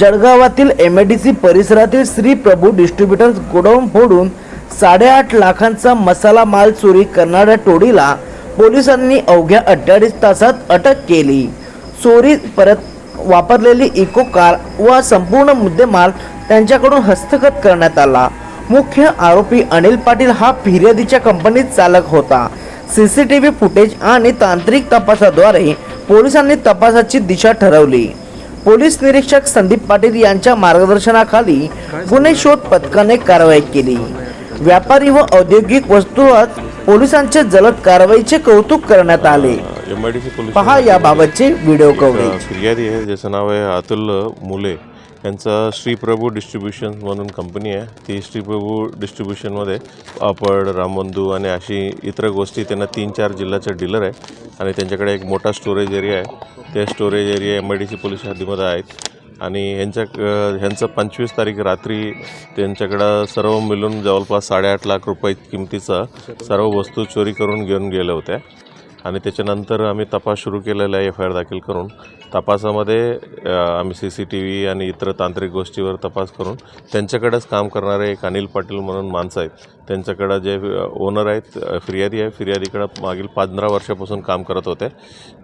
जळगावातील M A D C परिसरातील श्री प्रभू distributors godown फोडून साडेआठ लाखांचा मसाला माल चोरी करणाऱ्या टोळीला पोलिसांनी अवघ्या अठ्ठावीस तासात अटक केली. चोरी परत वापरलेली इको कार व संपूर्ण मुद्देमाल त्यांच्याकडून हस्तगत करण्यात आला. मुख्य आरोपी अनिल पाटील हा फिर्यादीच्या कंपनीत चालक होता. C C T V footage आणि तांत्रिक तपासाद्वारे पोलिसांनी तपासाची दिशा ठरवली. पोलीस निरीक्षक संदीप पाटील यांच्या मार्गदर्शनाखाली गुन्हे शोध पथकाने कारवाई केली. व्यापारी व औद्योगिक वस्तूवर पोलिसांचे जलद कारवाईचे कौतुक करण्यात आले. पहा याबाबतचे व्हिडिओ कव्हरेज. फिर्यादी आहे ज्याचं नाव आहे अतुल मुले. त्यांचं श्रीप्रभू डिस्ट्रीब्युशन म्हणून कंपनी आहे. ती श्रीप्रभू डिस्ट्रीब्युशनमध्ये पापड रामबंधू आणि अशी इतर गोष्टी त्यांना तीन चार जिल्ह्याचं डीलर आहे. आणि त्यांच्याकडे एक मोठा स्टोरेज एरिया आहे. त्या storage area M I D C police हद्दीमध्ये आहेत. आणि ह्यांच्या ह्यांचं पंचवीस तारीख रात्री त्यांच्याकडं सर्व मिळून जवळपास साडेआठ लाख रुपये किमतीचा सर्व वस्तू चोरी करून घेऊन गेल्या होत्या. आणि त्याच्यानंतर आम्ही तपास सुरू केलेला आहे एफ आय आर दाखल करून. तपासामध्ये आम्ही सी सी टी व्ही आणि इतर तांत्रिक गोष्टीवर तपास करून त्यांच्याकडेच काम करणारे एक अनिल पाटील म्हणून माणसं आहेत. त्यांच्याकडं जे ओनर आहेत फिर्यादी आहे. फिर्यादीकडं मागील पंधरा वर्षापासून काम करत होते.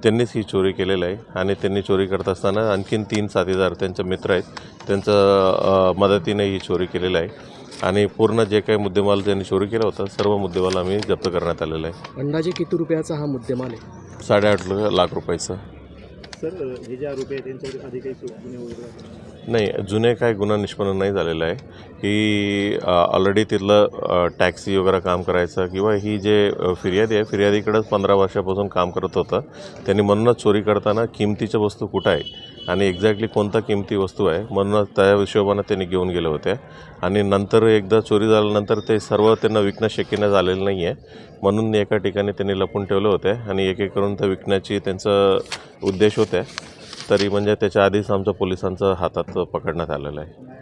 त्यांनीच ही चोरी केलेलं आहे आणि त्यांनी चोरी करत असताना आणखीन तीन साथीदार त्यांचे मित्र आहेत त्यांचं मदतीने ही चोरी केलेलं आहे. आणि पूर्ण जे काही मुद्देमाल त्यांनी चोरी केला होता सर्व मुद्देमाल आम्ही जप्त करण्यात आलेला आहे. अंदाजे किती रुपयाचा हा मुद्देमाल आहे? साडेआठ लाख रुपयाचं. सर हे जे आरोपी आहे त्यांच्यावर आधी काही सु- गुन्हे वगैरे आहेत? नाही जुने काय गुन्हा निष्पन्न नाही झालेला आहे. ही ऑलरेडी तिथलं टॅक्सी वगैरे काम करायचं किंवा ही जे अ, फिर्यादी आहे फिर्यादीकडेच पंधरा वर्षापासून काम करत होतं. त्यांनी म्हणूनच चोरी करताना किमतीच्या वस्तू कुठं आहे आणि एक्झॅक्टली कोणता किमती वस्तू आहे म्हणूनच त्या हिशोबानं त्यांनी घेऊन गेले होते. आणि नंतर एकदा चोरी झाल्यानंतर ते सर्व त्यांना विकणं शक्य झालेलं नाही आहे म्हणून एका ठिकाणी त्यांनी लपून ठेवले होते आणि एक एक करून त्या विकण्याची त्यांचा उद्देश होते. तरी म्हणजे त्याच्या आधीच आमच्या पोलिसांचं हातात पकडण्यात आलेलं आहे.